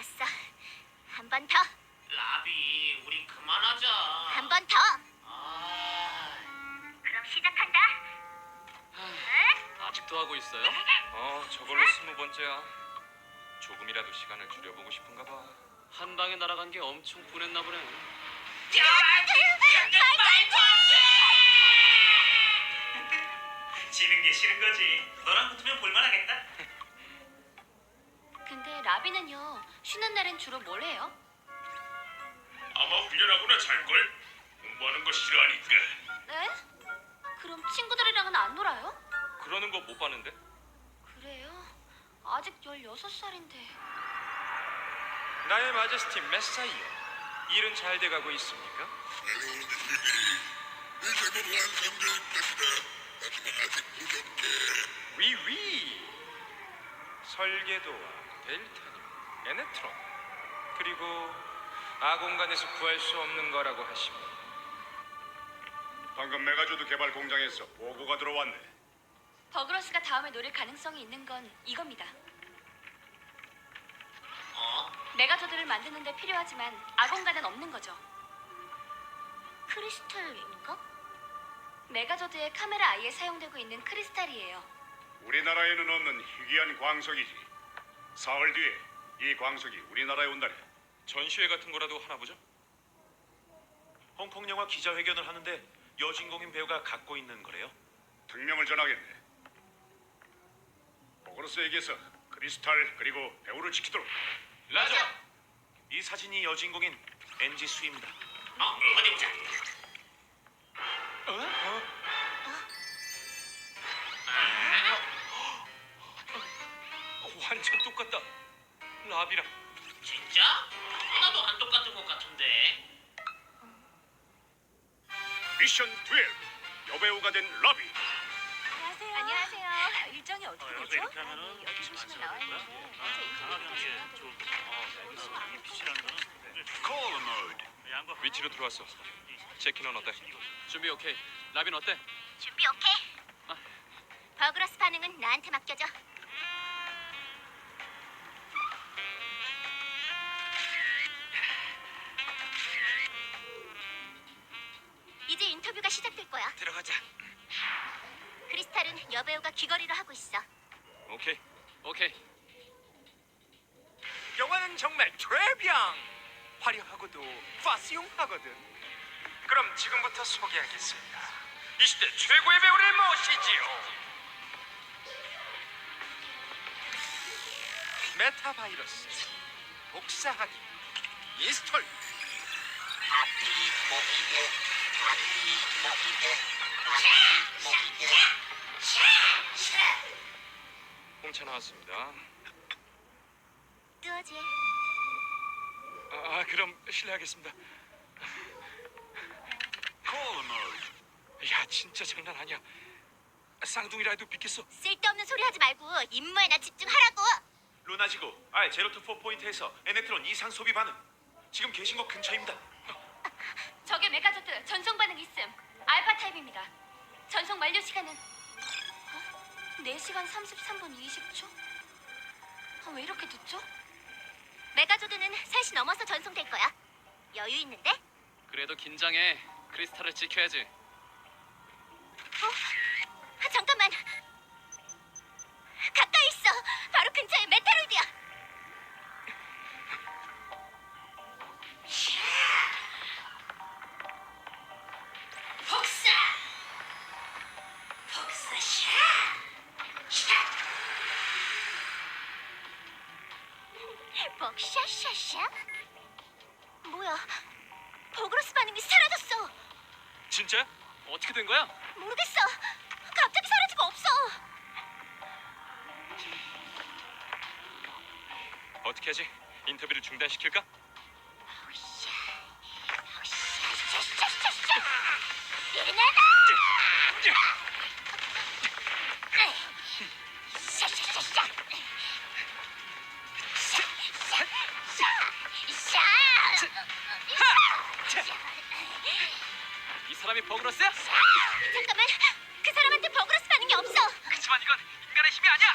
알았어. 한 번 더. 라비, 우리 그만하자. 한 번 더. 아, 그럼 시작한다. 아직도 하고 있어요? 어, 저걸로 스무 번째야. 조금이라도 시간을 줄여보고 싶은가 봐. 한 방에 날아간 게 엄청 분했나 보네. 지는 게 싫은 거지. 너랑 붙으면 볼만하겠다. 근데 라비는요. 쉬는 날엔 주로 뭘 해요? 아마 훈련하거나 잘걸? 공부하는 거 싫어하니까 네? 그럼 친구들이랑은 안 놀아요? 그러는 거 못 봤는데? 그래요? 아직 16살인데. 나의 마제스티 메사이어. 일은 잘 돼가고 있습니까? 제법. 하지만 아직. 위위. 설계도와 델타늄, 에네트론. 그리고 아공간에서 구할 수 없는 거라고 하시면 방금 메가조드 개발 공장에서 보고가 들어왔네 버그로스가 다음에 노릴 가능성이 있는 건 이겁니다. 어? 메가조드를 만드는데 필요하지만 아공간은 없는 거죠. 크리스탈인가? 메가조드의 카메라 아이에 사용되고 있는 크리스탈이에요. 우리나라에는 없는 희귀한 광석이지 사흘 뒤에 이 광석이 우리나라에 온다네 전시회 같은 거라도 하나 보죠? 홍콩 영화 기자회견을 하는데 여주인공인 배우가 갖고 있는 거래요? 특명을 전하겠네 보그로스에게서 크리스탈 그리고 배우를 지키도록 라자. 이 사진이 여주인공인 NG 수입니다. 어? 어디 보자. 완전 똑같다. 라비랑. 진짜? 하나도 안 똑같은 것 같은데. 미션 12 여배우가 된 라비 안녕하세요. 안녕하세요. 일정이 어떻게 어, 되죠? 하면은 아니, 여기 심심해 나와 있는데 어제 인터뷰 위치로 들어왔어. 체키는 어때? 준비 오케이. 라빈 어때? 준비 오케이. 버그로스 반응은 나한테 맡겨줘. 파스용하거든. 그럼 지금부터 소개하겠습니다. 이 시대 최고의 배우를 모시지요. 메타바이러스 복사하기 이스톨 홍차 나왔습니다. 뚜어지. 아, 아, 그럼 실례하겠습니다. 야 진짜 장난 아니야. 쌍둥이라 해도 믿겠어. 쓸데없는 소리 하지 말고 임무에나 집중하라고. 루나지구 알 제로투 포 포인트에서 에네트론 이상 소비 반응. 지금 계신 곳 근처입니다. 적의 메가조드 전송 반응 있음. 알파 타입입니다. 전송 완료 시간은 어? 4시간 33분 20초? 아, 왜 이렇게 늦죠? 메가조드는 3시 넘어서 전송될 거야. 여유 있는데? 그래도 긴장해. 크리스탈을 지켜야지. 아, 잠깐만. 가까이 있어. 바로 근처에 메타로이드야. 복사. 복사 샷. 샷. 복샤샤샤. 뭐야? 버그로스 반응이 사라졌어. 진짜? 어떻게 된 거야? 모르겠어. 갑자기 사라지고 없어. 어떻게 하지? 인터뷰를 중단시킬까? 이건 인간의 힘이 아니야.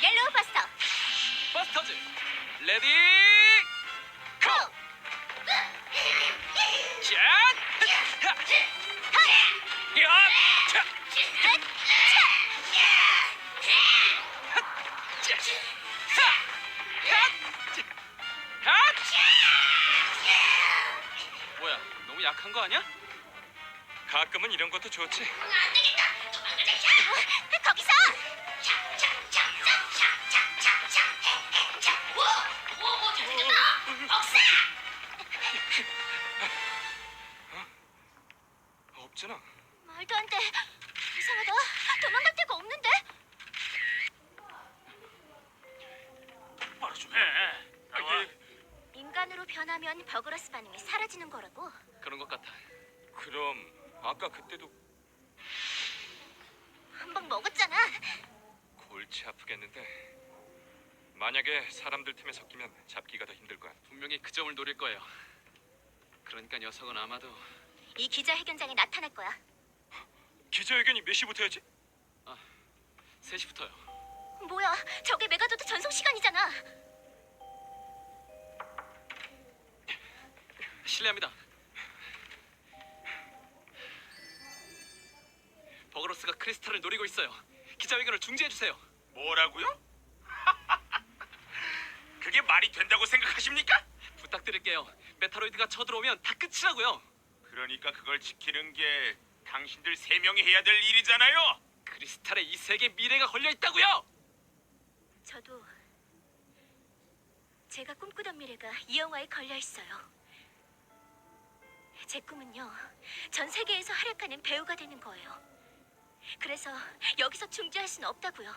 옐로우 버스터. 버스터즈, 레디 고! 뭐야? 너무 약한 거 아니야? 가끔은 이런 것도 좋지. 거 이상하다. 도망갈 데가 없는데. 바로 좀 해. 나와. 인간으로 변하면 버그러스 반응이 사라지는 거라고. 그런 것 같아. 그럼 아까 그때도 한방 먹었잖아. 골치 아프겠는데. 만약에 사람들 틈에 섞이면 잡기가 더 힘들 거야. 분명히 그 점을 노릴 거예요. 그러니까 녀석은 아마도 이 기자회견장에 나타날 거야. 기자회견이 몇 시부터였지? 3시부터요. 뭐야? 저게 메가도드 전송 시간이잖아. 실례합니다. 버그로스가 크리스탈을 노리고 있어요. 기자회견을 중지해 주세요. 뭐라고요? 그게 말이 된다고 생각하십니까? 부탁드릴게요. 메타로이드가 쳐들어오면 다 끝이라고요. 그러니까 그걸 지키는 게 당신들 세 명이 해야 될 일이잖아요. 크리스탈에 이 세계 미래가 걸려 있다고요. 저도 제가 꿈꾸던 미래가 이 영화에 걸려 있어요. 제 꿈은요, 전 세계에서 활약하는 배우가 되는 거예요. 그래서 여기서 중지할 수는 없다고요.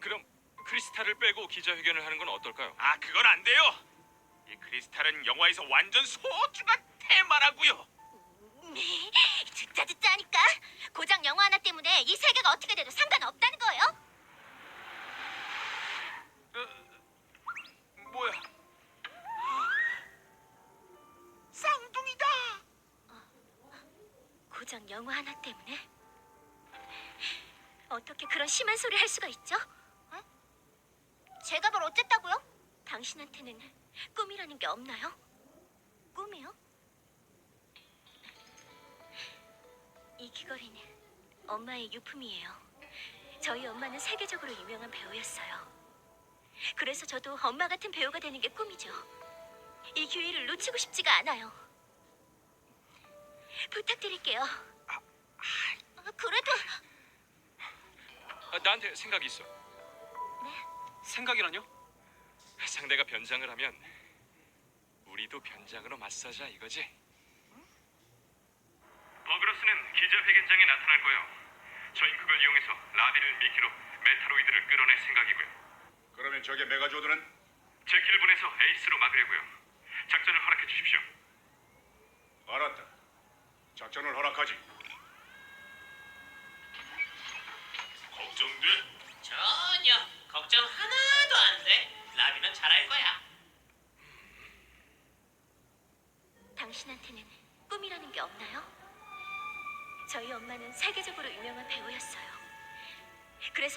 그럼 크리스탈을 빼고 기자회견을 하는 건 어떨까요? 아, 그건 안 돼요. 이 크리스탈은 영화에서 완전 소중한 테마라고요. 네, 듣자 듣자 하니까 고작 영화 하나 때문에 이 세계가 어떻게 돼도 상관없다는 거예요? 뭐야? 쌍둥이다. 고작 영화 하나 때문에? 어떻게 그런 심한 소리 할 수가 있죠? 어? 제가 뭘 어쨌다고요? 당신한테는 꿈이라는 게 없나요? 꿈이요? 이 귀걸이는 엄마의 유품이에요. 저희 엄마는 세계적으로 유명한 배우였어요. 그래서 저도 엄마 같은 배우가 되는 게 꿈이죠. 이 기회를 놓치고 싶지가 않아요. 부탁드릴게요. 아, 그래도 아, 나한테 생각이 있어. 생각이라뇨? 상대가 변장을 하면 우리도 변장으로 맞서자 이거지. 버그로스는 기자회견장에 나타날 거예요. 저희 그걸 이용해서 라비를 미끼로 메타로이드를 끌어낼 생각이고요. 그러면 저게 메가조드는 제키를 보내서 에이스로 막으려고요. 작전을 허락해 주십시오. 알았다. 작전을 허락하지.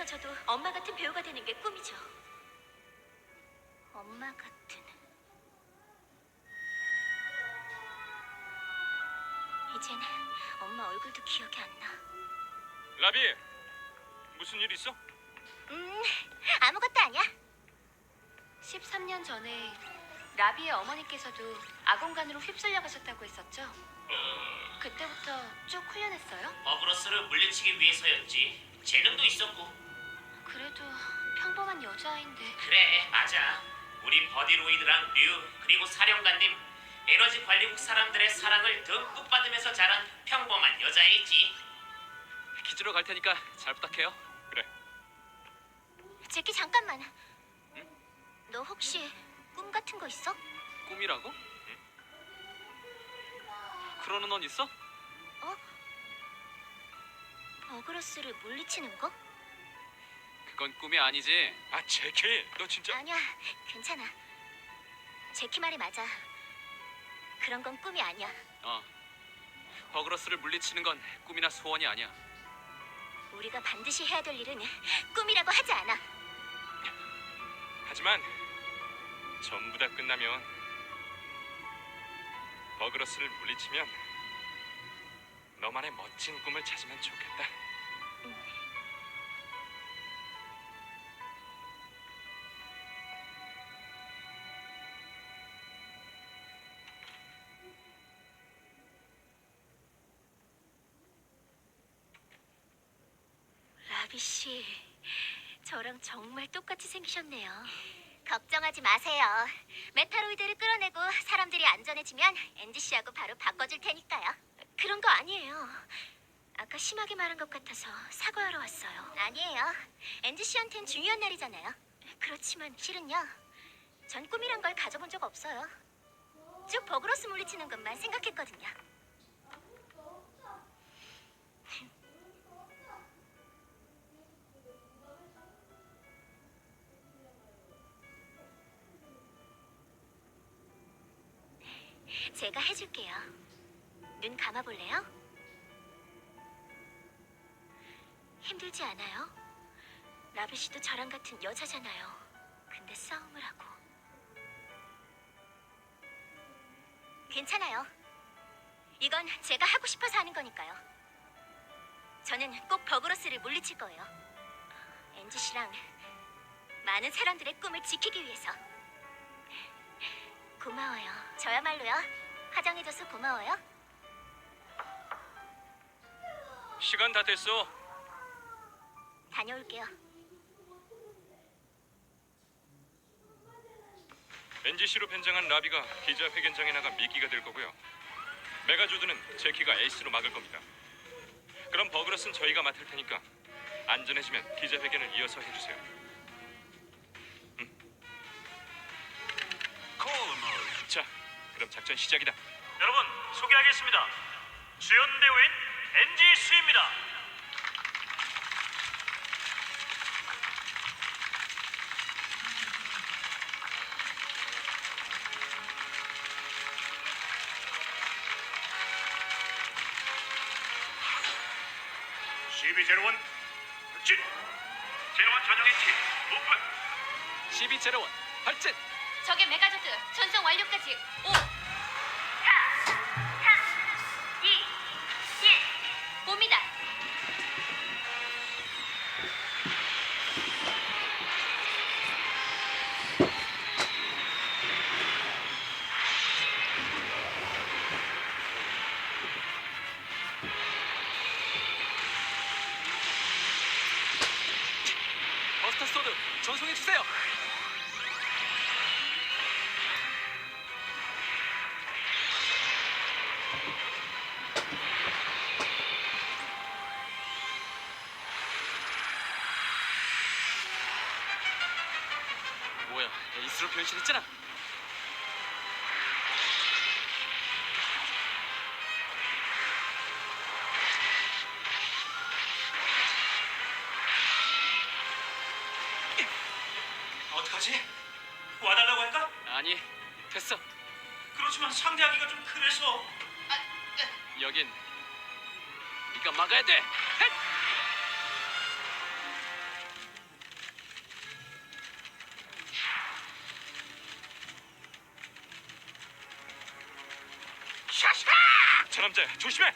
그래서 저도 엄마 같은 배우가 되는 게 꿈이죠. 엄마 같은. 이젠 엄마 얼굴도 기억이 안 나. 라비, 무슨 일 있어? 음, 아무것도 아니야. 13년 전에 라비의 어머니께서도 아공간으로 휩쓸려 가셨다고 했었죠? 그때부터 쭉 훈련했어요? 버그로스를 물리치기 위해서였지. 재능도 있었고. 그래도 평범한 여자아인데 그래, 맞아. 우리 버디로이드랑 류 그리고 사령관님 에너지 관리국 사람들의 사랑을 듬뿍 받으면서 자란 평범한 여자이지. 기지로 갈 테니까 잘 부탁해요. 그래. 제키 잠깐만. 너 혹시 꿈 같은 거 있어? 꿈이라고? 그러는 넌 있어? 버그러스를 물리치는 거? 이건 꿈이 아니지. 아 제키, 너 진짜 아니야, 괜찮아. 제키 말이 맞아. 그런 건 꿈이 아니야. 어. 버그러스를 물리치는 건 꿈이나 소원이 아니야. 우리가 반드시 해야 될 일은 꿈이라고 하지 않아. 하지만 전부 다 끝나면 버그러스를 물리치면 너만의 멋진 꿈을 찾으면 좋겠다. 라비 씨, 저랑 정말 똑같이 생기셨네요. 걱정하지 마세요. 메타로이드를 끌어내고 사람들이 안전해지면 엔지 씨하고 바로 바꿔줄 테니까요. 그런 거 아니에요. 아까 심하게 말한 것 같아서 사과하러 왔어요. 아니에요. 엔지 씨한텐 중요한 날이잖아요. 그렇지만 실은요. 전 꿈이란 걸 가져본 적 없어요. 쭉 버그로스 물리치는 것만 생각했거든요. 제가 해줄게요. 눈 감아볼래요? 힘들지 않아요? 라비 씨도 저랑 같은 여자잖아요. 근데 싸움을 하고. 괜찮아요. 이건 제가 하고 싶어서 하는 거니까요. 저는 꼭 버그로스를 물리칠 거예요. 엔지 씨랑 많은 사람들의 꿈을 지키기 위해서. 고마워요. 저야말로요. 화장해줘서 고마워요. 시간 다 됐어. 다녀올게요. NGC로 변장한 라비가 기자 회견장에 나가 미끼가 될 거고요. 메가조드는 제키가 에이스로 막을 겁니다. 그럼 버그러스는 저희가 맡을 테니까 안전해지면 기자 회견을 이어서 해주세요. 콜모. 자, 그럼 작전 시작이다. 여러분 소개하겠습니다. 주연 배우인 NG 수입니다. 시비 제로원 진 제로원 전용 엔진 오픈. 1201 발진. 적의 메가저트 전송 완료까지 5 뭐야, 에이스로 변신했잖아. 저 남자 조심해.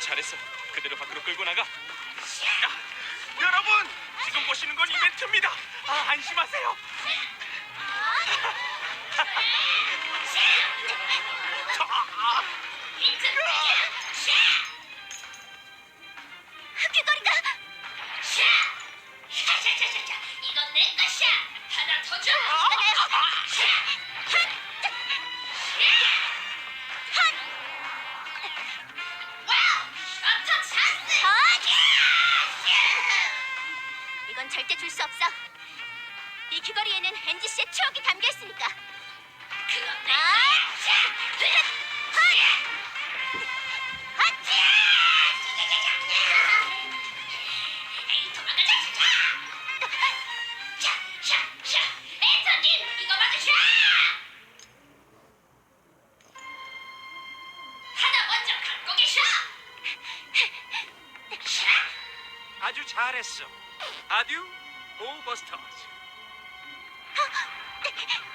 잘했어. 그대로 밖으로 끌고 나가. 여러분 지금 보시는 건 이벤트입니다. 아, 안심하세요. 귀걸이가! 이건 내 것이야. 하나 더 줘. 와우, 절대 줄 수 없어. 이 귀걸이에는 엔지 씨의 추억이 담겨 있으니까. 내 아! 아듀 오버스터즈.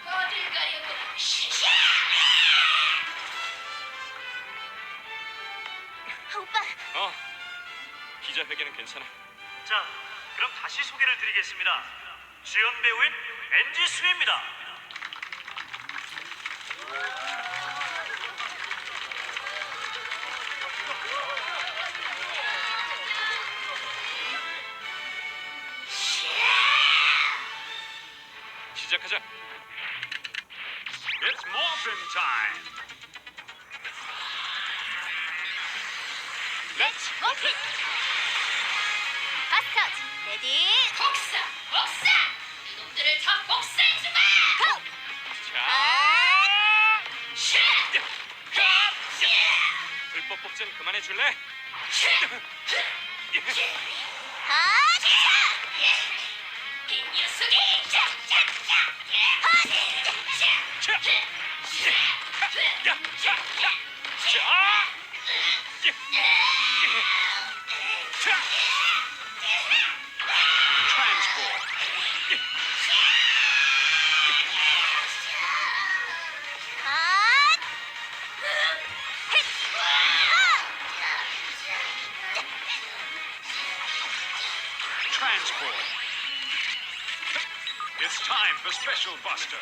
어딜 가려고? 아, 오빠, 어. 기자회견은 괜찮아. 자, 그럼 다시 소개를 드리겠습니다. 주연 배우인 엔지 수입니다. Time. 렛츠 모피. 바스터즈, 레디, 복사, 복사. 이놈들을 다 복사해주마. 고! 자. 아! 샤! 불법 복제는 그만해 줄래? 아! 이 녀석이! 자, 자, 자. 자. 야. 자. 자. Transport. It's time for Special Buster.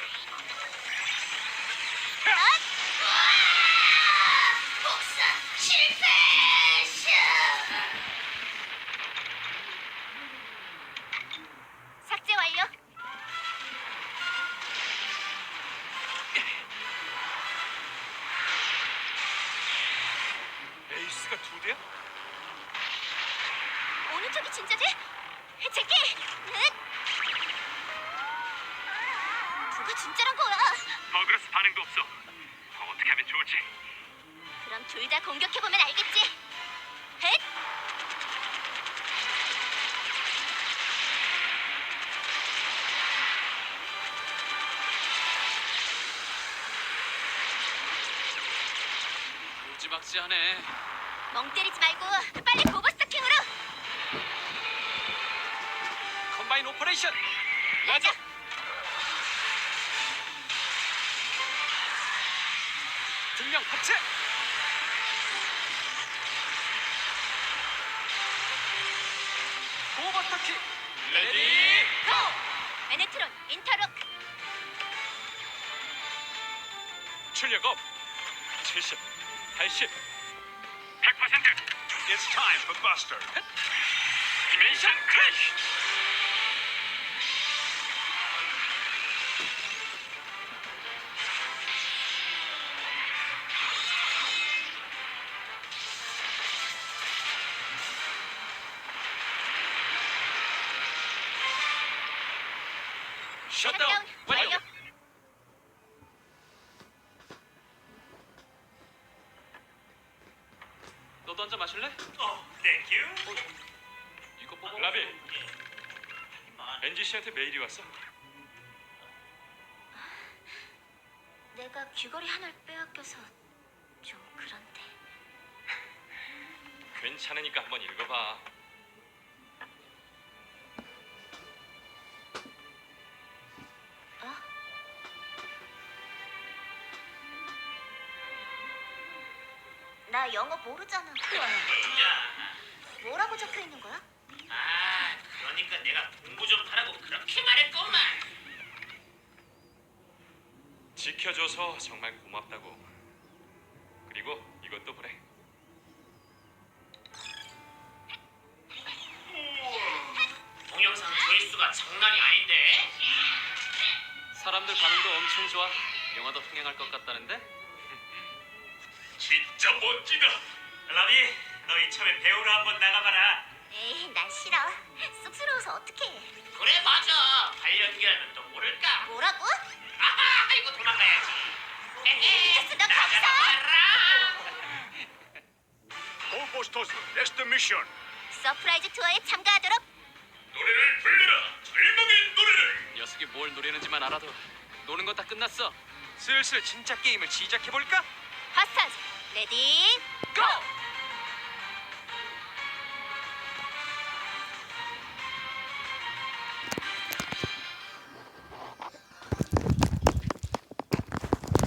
반응도 없어. 어떻게 하면 좋을지. 그럼 둘 다 공격해보면 알겠지? 헷! 무지막지하네. 멍 때리지 말고 빨리 고버 스타킹으로! 컴바인 오퍼레이션. 맞아! 분명 합체. 오버스터킥. 레디. 고! 에네트론 인터록! 출력 업. 70, 80. 100%. It's time for Buster. 디멘션 크래쉬. 셧다운 완료. 너도 한잔 마실래? 어, 땡큐. 이거 뽑아. 라비. 엔지 씨한테 메일이 왔어. 내가 귀걸이 하나를 빼앗겨서 좀 그런데 괜찮으니까 한번 읽어봐. 나 영어 모르잖아 뭐라고 적혀 있는 거야? 아, 그러니까 내가 공부 좀 하라고 그렇게 말했구만. 지켜줘서 정말 고맙다고. 그리고 이것도 그래. 동영상 조회수가 장난이 아닌데. 사람들 반응도 엄청 좋아. 영화도 흥행할 것 같다는데? 진짜 멋지다. 라비, 너 이참에 배우러 한번 나가봐라. 에이, 난 싫어. 쑥스러워서 어떡해. 그래 맞아. 발연기하면 또 모를까. 뭐라고? 아하 이거 도망가야지. 너 거기서! 나가라. 고고스터스 넥스트 미션 서프라이즈 투어에 참가하도록 노래를 불러라. 절망의 노래를. 녀석이 뭘 노리는지만 알아도 노는 건 다 끝났어. 슬슬 진짜 게임을 시작해 볼까? 파스타즈 레디 고!